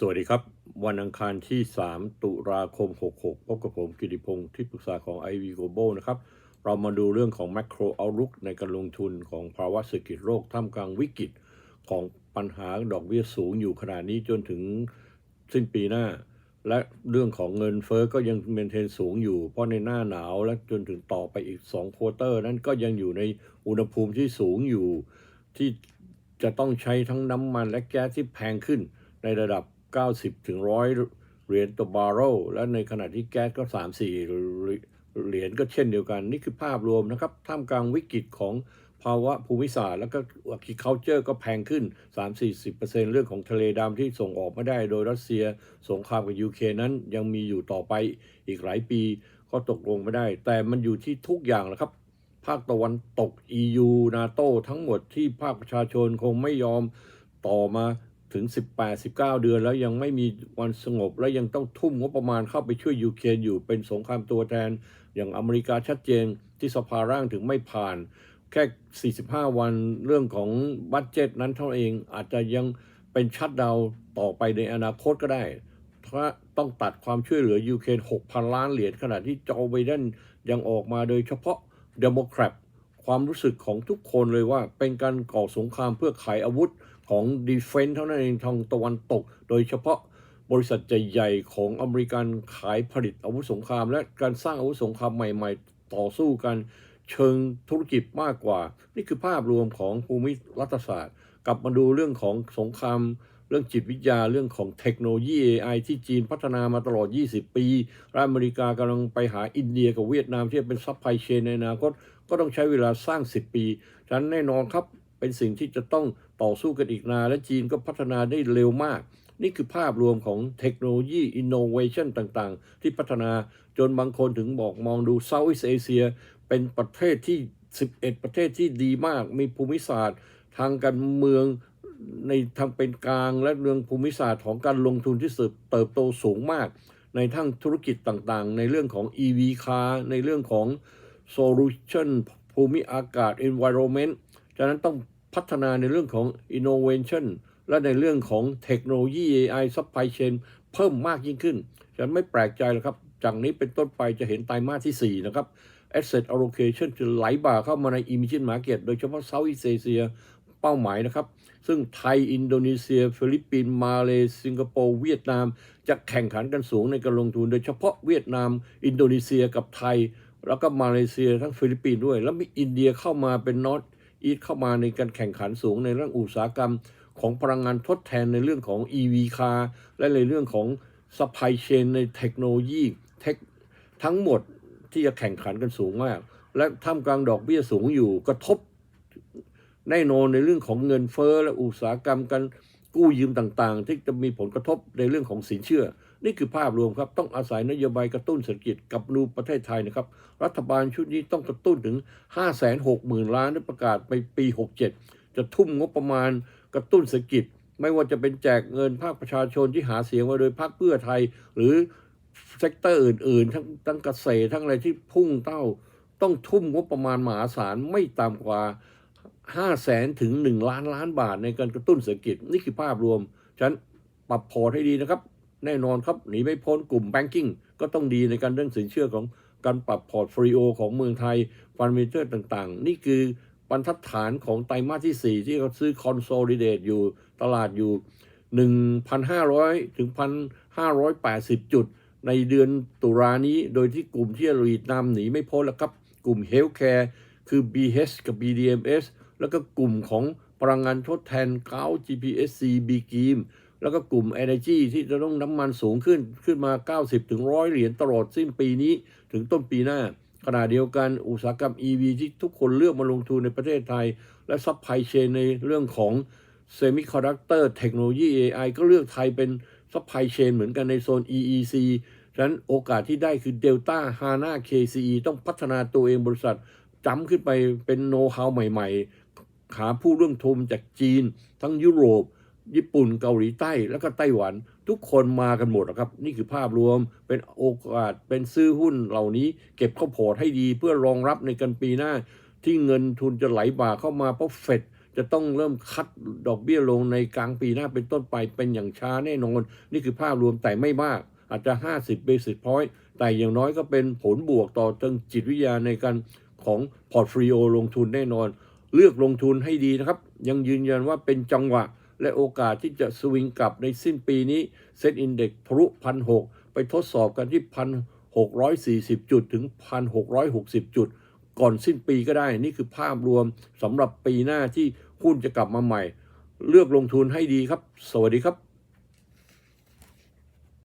สวัสดีครับ วันอังคารที่ 3 ตุลาคม 66 พบกับผมกิติพงศ์ที่ปรึกษาของ IV Global นะครับ เรามาดูเรื่องของ Macro Outlook ในการลงทุนของภาวะเศรษฐกิจโลกท่ามกลางวิกฤตของปัญหาดอกเบี้ยสูงอยู่ขนาดนี้จนถึงสิ้นปีหน้า และเรื่องของเงินเฟอ้อก็ยังเมนเทนสูงอยู่ เพราะในหน้าหนาวและจนถึงต่อไปอีก2ควอเตอร์นั้นก็ยังอยู่ในอุณหภูมิที่สูงอยู่ ที่จะต้องใช้ทั้งน้ำมันและแก๊สที่แพงขึ้นในระดับ 90 ถึง 100 เหรียญต่อบาร์เรลและในขณะที่แก๊สก็ 3-4 เหรียญก็เช่นเดียวกัน นี่คือภาพรวมนะครับ ท่ามกลางวิกฤตของภาวะภูมิศาสตร์ แล้วก็ agriculture ก็แพงขึ้น 3-40%เรื่องของทะเลดำที่ส่งออกไม่ได้โดยรัสเซียสงครามกับยูเครนนั้นยังมีอยู่ต่อไปอีกหลายปีก็ตกลงไม่ได้ แต่มันอยู่ที่ทุกอย่างแหละครับ ภาคตะวันตก EU นาโตทั้งหมดที่ภาคประชาชนคงไม่ยอมต่อมา ถึง 18-19 เดือนแล้วยังไม่มีวันสงบ และยังต้องทุ่มงบประมาณเข้าไปช่วยยูเครนอยู่เป็นสงครามตัวแทน อย่างอเมริกาชัดเจนที่สภาร่างถึงไม่ผ่าน แค่ 45 วันเรื่องของบัตเจตนั้นเท่าเองอาจจะยังเป็นชัดดาวต่อไปในอนาคตก็ได้ถ้าต้องตัดความช่วยเหลือยูเครน6,000 ล้านเหรียญขณะที่โจไบเดนยังออกมาโดยเฉพาะเดโมแครตความรู้สึกของทุกคนเลยว่าเป็นการก่อสงครามเพื่อขายอาวุธ ของดีเฟน s ์เท่านั้นเองทางตะวันตก โดยเฉพาะบริษัทใหญ่ๆของอเมริกันขายผลิตอาวุธสงคราม และการสร้างอาวุธสงครามใหม่ ๆ ต่อสู้กันเชิงธุรกิจมากกว่า นี่คือภาพรวมของภูมิรัฐศาสตร์ กลับมาดูเรื่องของสงคราม เรื่องจิตวิทยาเรื่องของเทคโนโลยี AI ที่จีนพัฒนามาตลอด 20 ปีและอเมริกากำลังไปหาอินเดียกับเวียดนามที่เป็นซัพพลายเชนในอนาคตก็ต้องใช้เวลาสร้าง 10 ปี ฉะนั้นแน่นอนครับ เป็นสิ่งที่จะต้องต่อสู้กันอีกนานและจีนก็พัฒนาได้เร็วมาก นี่คือภาพรวมของเทคโนโลยีอินโนเวชันต่างๆ ที่พัฒนาจนบางคนถึงบอกมองดูเซาท์อีสเอเชียเป็นประเทศที่ 11 ประเทศที่ดีมาก มีภูมิศาสตร์ ทางการเมืองในทางเป็นกลางและเรื่องภูมิศาสตร์ของการลงทุนที่เติบโตสูงมาก ในทั้งธุรกิจต่างๆ ในเรื่องของ EV car ในเรื่องของ solution ภูมิอากาศ environment ฉะนั้นต้องพัฒนาในเรื่องของ innovation และในเรื่องของเทคโนโลยี AI supply chain เพิ่มมากยิ่งขึ้นฉันไม่แปลกใจหรอกครับ จากนี้เป็นต้นไปจะเห็นไตรมาสที่ 4 นะครับ asset allocation จะไหลบ่าเข้ามาใน emerging market โดยเฉพาะ Southeast Asia เป้าหมายนะครับ ซึ่งไทย อินโดนีเซีย ฟิลิปปินส์มาเลสิงคโปร์ เวียดนาม จะแข่งขันกันสูงในการลงทุน โดยเฉพาะเวียดนาม อินโดนีเซียกับไทย แล้วก็มาเลเซียทั้งฟิลิปปินส์ด้วย แล้วมีอินเดียเข้ามาเป็นนอต อีทเข้ามาในการแข่งขันสูงในเรื่องอุตสาหกรรมของพลังงานทดแทนในเรื่องของ EV car และในเรื่องของ supply chain ในเทคโนโลยีเทคทั้งหมดที่จะแข่งขันกันสูงมาก และท่ามกลางดอกเบี้ยสูงอยู่กระทบแน่นอนในเรื่องของเงินเฟ้อและอุตสาหกรรมกัน กู้ยืมต่างๆ ที่จะมีผลกระทบในเรื่องของสินเชื่อ นี่คือภาพรวมครับ ต้องอาศัยนโยบายกระตุ้นเศรษฐกิจกับนูประเทศไทยนะครับ รัฐบาลชุดนี้ต้องกระตุ้นถึง 5 6 0 0 0 0 ล้านได้ประกาศไปปี 67 จะทุ่มงบประมาณกระตุ้นเศรษฐกิจ ไม่ว่าจะเป็นแจกเงินภาคประชาชนที่หาเสียงมาโดยพรรคเพื่อไทย หรือเซกเตอร์อื่นๆ ทั้งทั้งเกษตรทั้งอะไรที่พุ่งเต้า ต้องทุ่มงบประมาณมหาศาลไม่ต่ำกว่า 5แสนถึง1ล้านล้านบาทในการกระตุ้นเศรษฐกิจ นี่คือภาพรวม ฉันปรับพอร์ตให้ดีนะครับ แน่นอนครับหนีไม่พ้นกลุ่มแบงกิ้งก็ต้องดีในการเรื่องสินเชื่อของการปรับพอร์ตฟลิโอของเมืองไทยฟันเมเจอร์ต่างๆ นี่คือบรรทัดฐานของไตรมาสที่ 4 ที่เขาซื้อคอนโซลิเดตอยู่ตลาดอยู่ 1,500 ถึง 1,580 จุด ในเดือนตุลานี้โดยที่กลุ่มที่รีดนำหนีไม่พ้นแล้วครับ กลุ่มเฮลท์แคร์คือ BH กับ BDMs แล้วก็กลุ่มของพลังงานทดแทนเก้า GPSC B กีมแล้วก็กลุ่ม Energy ที่จะต้องน้ำมันสูงขึ้นขึ้นมา 90ถึง100เหรียญตลอดสิ้นปีนี้ถึงต้นปีหน้า ขณะเดียวกันอุตสาหกรรม EV ที่ทุกคนเลือกมาลงทุนในประเทศไทย และซัพพลายเชนในเรื่องของ Semiconductor เทคโนโลยี AI ก็เลือกไทยเป็นซัพพลายเชนเหมือนกันในโซน EEC ฉะนั้นโอกาสที่ได้คือ Delta HANA KCE ต้องพัฒนาตัวเองบริษัท จำขึ้นไปเป็นโน้ตฮาวใหม่ๆ หาผู้ร่วมทุนจากจีน ทั้งยุโรป ญี่ปุ่นเกาหลีใต้แล้วก็ไต้หวัน ทุกคนมากันหมดนะครับ นี่คือภาพรวมเป็นโอกาสเป็นซื้อหุ้นเหล่านี้ เก็บเข้าพอร์ตให้ดีเพื่อรองรับในกันปีหน้า ที่เงินทุนจะไหลบ่าเข้ามาเพราะเฟดจะต้องเริ่มคัดดอกเบี้ยลงในกลางปีหน้าเป็นต้นไปเป็นอย่างช้าแน่นอนนี่คือภาพรวมแต่ไม่มาก อาจจะ 50 basis point แต่อย่างน้อยก็เป็นผลบวกต่อเชิงจิตวิทยาในการ ของพอร์ตฟลิโอลงทุนแน่นอน เลือกลงทุนให้ดีนะครับ ยังยืนยันว่าเป็นจังหวะ และโอกาสที่จะสวิงกลับในสิ้นปีนี้เซ็ตอินเด็กทะลุพันหไปทดสอบกันที่พันหกร้อยสี่สิบจุดถึงพันหกร้อยหกสิบจุด ก่อนสิ้นปีก็ได้ นี่คือภาพรวมสำหรับปีหน้าที่หุ้นจะกลับมาใหม่ เลือกลงทุนให้ดีครับ สวัสดีครับ